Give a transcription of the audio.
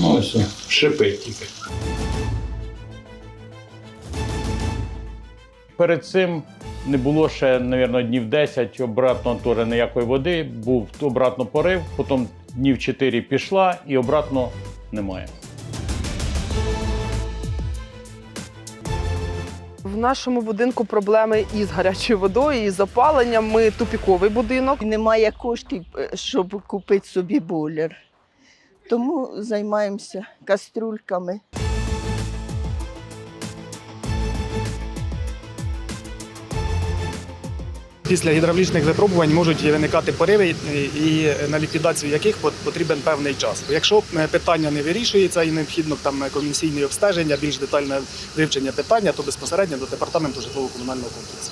Ну, ось шипить тільки. Перед цим не було ще, мабуть, днів 10, обратно теж ніякої води, був обратно порив, потім днів 4 пішла і обратно немає. В нашому будинку проблеми із гарячою водою, і з опаленням. Ми тупіковий будинок. Немає коштів, е, щоб купити собі бойлер. Тому займаємося кастрюльками. Після гідравлічних випробувань можуть виникати пориви, і на ліквідацію яких потрібен певний час. Якщо е, питання не вирішується і необхідно там комісійне обстеження, більш детальне вивчення питання, то безпосередньо до департаменту житлово-комунального комплексу.